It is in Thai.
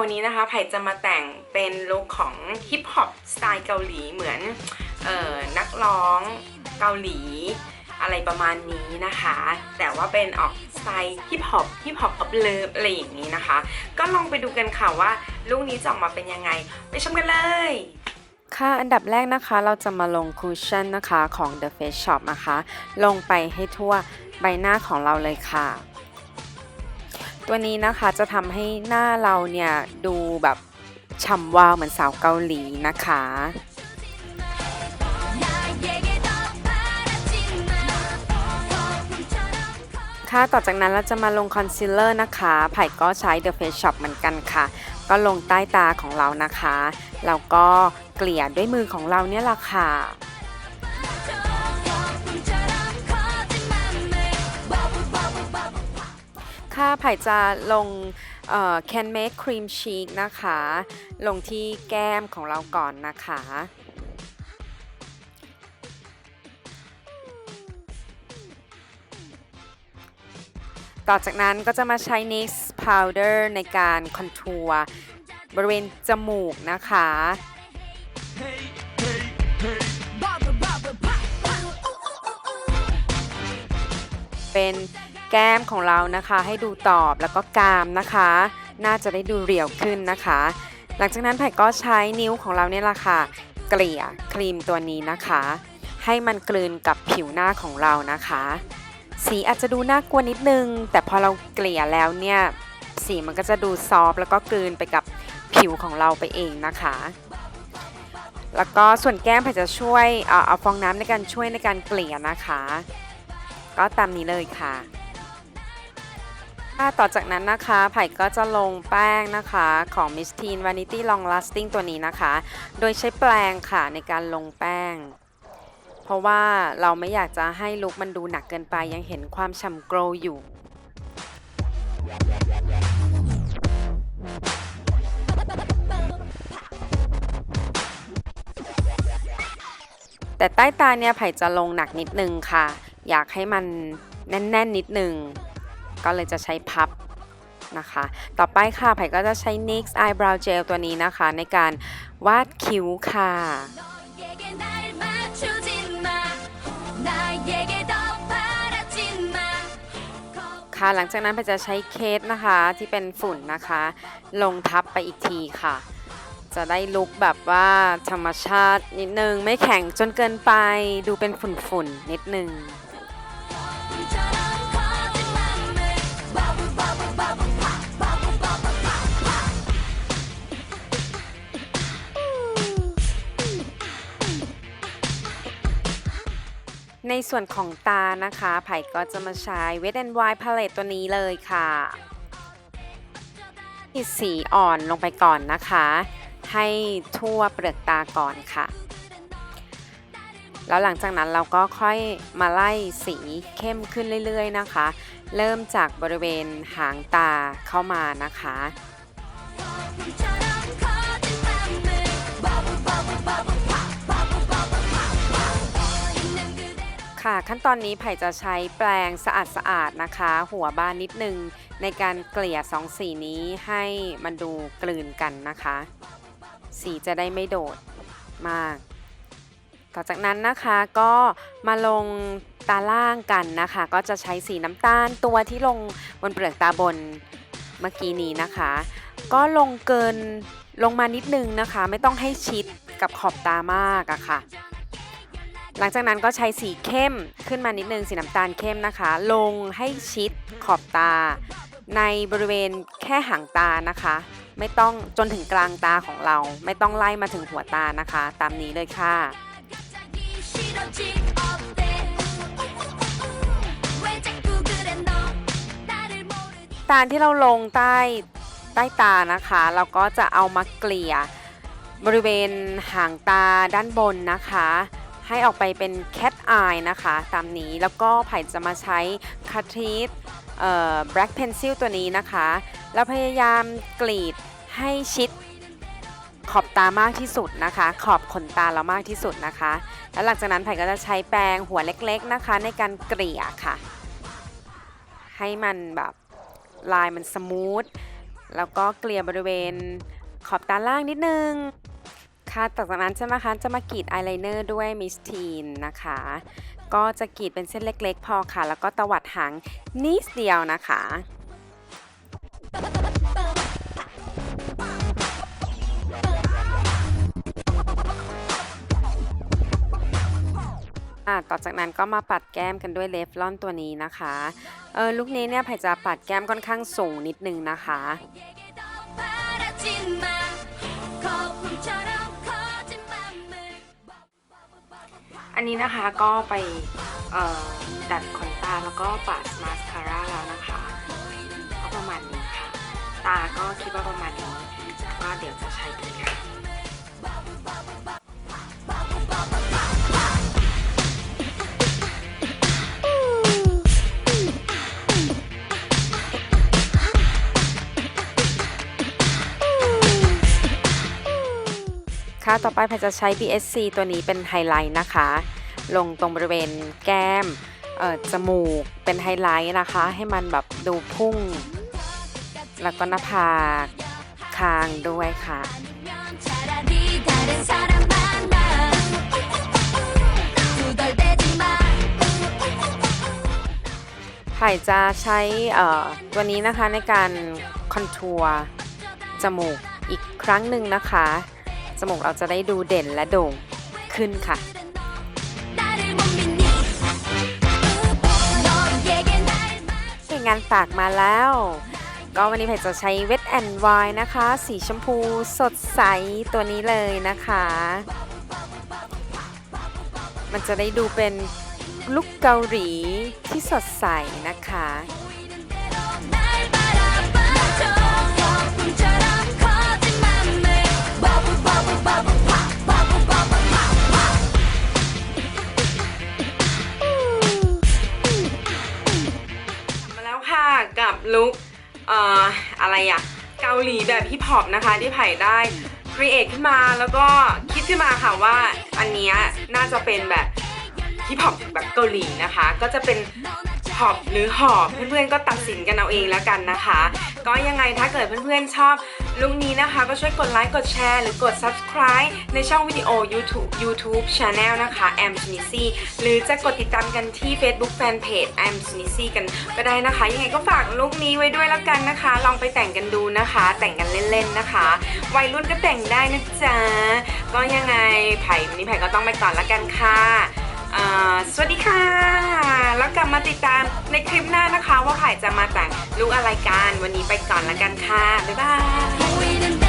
วันนี้นะคะไผ่จะมาแต่งเป็นลุคของฮิปฮอปสไตล์เกาหลีเหมือนเอ่อนักร้องเกาหลีอะไรประมาณนี้นะคะ แต่ว่าเป็นออกสไตล์ฮิปฮอปฮิปฮอปออฟเลิฟอะไรอย่างนี้นะคะ ก็ลองไปดูกันค่ะว่าลุคนี้จะออกมาเป็นยังไง ไปชมกันเลยค่ะอันดับแรกนะคะเราจะมาลงคูชั่นนะคะของ The Face Shop นะคะ ลงไปให้ทั่วใบหน้าของเราเลยค่ะ ตัวนี้นะคะจะทำให้หน้าเราเนี่ยดูแบบฉ่ำวาวเหมือนสาวเกาหลีนะคะค่ะต่อจากนั้นเราจะมาลงคอนซีลเลอร์นะคะ ไผ่ก็ใช้ The Face Shop เหมือนกันค่ะ ก็ลงใต้ตาของเรานะคะ แล้วก็เกลี่ยด้วยมือของเราเนี่ยแหละค่ะ ค่ะไผ่จะลง Can Make Cream Cheek นะคะ ลงที่แก้มของเราก่อนนะคะ ต่อจากนั้นก็จะมาใช้ NYX Powder ในการคอนทัวร์บริเวณจมูกนะคะ เป็น แก้มของเรานะคะ ให้ดูตอบแล้วก็กรามนะคะ น่าจะได้ดูเรียวขึ้นนะคะ หลังจากนั้นไผ่ก็ใช้นิ้วของเราเนี่ยแหละค่ะ เกลี่ยครีมตัวนี้นะคะ ให้มันกลืนกับผิวหน้าของเรานะคะ สีอาจจะดูน่ากลัวนิดนึง แต่พอเราเกลี่ยแล้วเนี่ยสีมันก็จะดูซอฟแล้วก็กลืนไปกับผิวของเราไปเองนะคะ แล้วก็ส่วนแก้มไผ่จะช่วยเออเอาฟองน้ำในการช่วยในการเกลี่ยนะคะ ก็ตามนี้เลยค่ะ ค่ะต่อจากนั้นนะคะ ไผ่ก็จะลงแป้งนะคะของ Miss Teen Vanity Long Lasting ตัวนี้นะคะ โดยใช้แปรงค่ะในการลงแป้ง เพราะว่าเราไม่อยากจะให้ลุคมันดูหนักเกินไปยังเห็นความฉ่ำโกลอยู่ แต่ใต้ตาเนี่ยไผ่จะลงหนักนิดนึงค่ะ อยากให้มันแน่น ๆ นิดนึง ก็เลยจะใช้พับนะคะ ต่อไปค่ะไผ่ก็จะใช้ NYX Eyebrow Gel ตัวนี้นะคะ ในการวาดคิ้วค่ะค่ะ หลังจากนั้นไผ่จะใช้เคสนะคะที่เป็นฝุ่นนะคะ ลงทับไปอีกทีค่ะ จะได้ลุคแบบว่าธรรมชาตินิดนึง ไม่แข็งจนเกินไป ดูเป็นฝุ่นๆนิดนึง ในส่วนของตานะคะ ไผ่ก็จะมาใช้ Wet n Wild Palette ตัวนี้เลยค่ะที่สีอ่อนลงไปก่อนนะคะ ให้ทั่วเปลือกตาก่อนค่ะ แล้วหลังจากนั้นเราก็ค่อยมาไล่สีเข้มขึ้นเรื่อยๆนะคะ เริ่มจากบริเวณหางตาเข้ามานะคะ ค่ะขั้นตอนนี้ไผ่จะใช้แปรงสะอาดสะอาดๆนะคะ หัวบานนิดนึง ในการเกลี่ยสองสีนี้ให้มันดูกลืนกันนะคะ สีจะได้ไม่โดดมาก ต่อจากนั้นนะคะก็มาลงตาล่างกันนะคะ ก็จะใช้สีน้ำตาลตัวที่ลงบนเปลือกตาบนเมื่อกี้นี้นะคะ ก็ลงเกินลงมานิดนึงนะคะ ไม่ต้องให้ชิดกับขอบตามากอะค่ะ หลังจากนั้นก็ใช้สีเข้มขึ้นมานิดนึงสีน้ำตาลเข้มนะคะ ลงให้ชิดขอบตา ในบริเวณแค่หางตานะคะ ไม่ต้องจนถึงกลางตาของเรา ไม่ต้องไล่มาถึงหัวตานะคะ ตามนี้เลยค่ะตาที่เราลงใต้ใต้ตานะคะ เราก็จะเอามาเกลี่ยบริเวณหางตาด้านบนนะคะ ให้ออกไปเป็น cat eye นะคะ ตามนี้แล้วก็ไผ่จะมาใช้ c a t r i s เอ่อ black pencil ตัวนี้นะคะแล้วพยายามกรีดให้ชิดขอบตามากที่สุดนะคะ ขอบขนตาเรามากที่สุดนะคะ แล้วหลังจากนั้นไผ่ก็จะใช้แปรงหัวเล็กๆนะคะ ในการเกลี่ยค่ะ ให้มันแบบลายมันสมูทแล้วก็เกลี่ยบริเวณขอบตาล่างนิดนึง ค่ะต่อจากนั้นใช่ไหมคะจะมากรีดอายไลเนอร์ด้วยมิสทีนนะคะ ก็จะกรีดเป็นเส้นเล็กๆ พอค่ะ แล้วก็ตวัดหางนิดเดียวนะคะอะต่อจากนั้นก็มาปัดแก้มกันด้วยเลฟลอนตัวนี้นะคะ เออลุคนี้เนี่ยไผ่จะปัดแก้มค่อนข้างสูงนิดนึงนะคะ อันนี้นะคะก็ไปดัดขนตาแล้วก็ปาดมาสคาร่าแล้วนะคะก็ประมาณนี้ค่ะ ตาก็คิดว่าประมาณนี้ก็เดี๋ยวจะใช้กันค่ะ ต่อไปแพจะใช้ BSC ตัวนี้เป็นไฮไลท์นะคะ ลงตรงบริเวณแก้มจมูกเป็นไฮไลท์นะคะ ให้มันแบบดูพุ่ง แล้วก็หน้าผากคางด้วยค่ะไผ่จะใช้ตัวนี้นะคะในการคอนทัวร์จมูกอีกครั้งหนึ่งนะคะ จมูกเราจะได้ดูเด่นและโด่งขึ้นค่ะ งานฝากมาแล้ว ก็วันนี้เพจจะใช้เวทแอนด์วนะคะ สีชมพูสดใสตัวนี้เลยนะคะ มันจะได้ดูเป็นลุกเกาหลีที่สดใสนะคะ ลุคเอ่ออะไรอะเกาหลีแบบฮิปฮอปนะคะที่ไผ่ได้ครีเอทขึ้นมาแล้วก็คิดขึ้นมาค่ะว่าอันเนี้ยน่าจะเป็นแบบฮิปฮอปแบบเกาหลีนะคะ ก็จะเป็นฮอปหรือหอบเพื่อนๆก็ตัดสินกันเอาเองแล้วกันนะคะ ก็ยังไงถ้าเกิดเพื่อนๆชอบ ลุคนี้นะคะก็ช่วยกดไลค์กดแชร์หรือกด subscribe ในช่องวิดีโอ YouTube YouTube Channel นะคะ a m s n i s y หรือจะกดติดตามกันที่ Facebook Fanpage a m s n i s y กันก็ได้นะคะ ยังไงก็ฝากลุคนี้ไว้ด้วยแล้วกันนะคะ ลองไปแต่งกันดูนะคะ แต่งกันเล่นๆนะคะ วัยรุ่นก็แต่งได้นะจ๊ะก็ยังไงไผ่วันนี้ไผ่ก็ต้องไปก่อนแล้วกันค่ะ สวัสดีค่ะ แล้วกลับมาติดตามในคลิปหน้านะคะ ว่าไข่จะมาแต่งลุกอะไรกัน วันนี้ไปก่อนละกันค่ะ บ๊ายบาย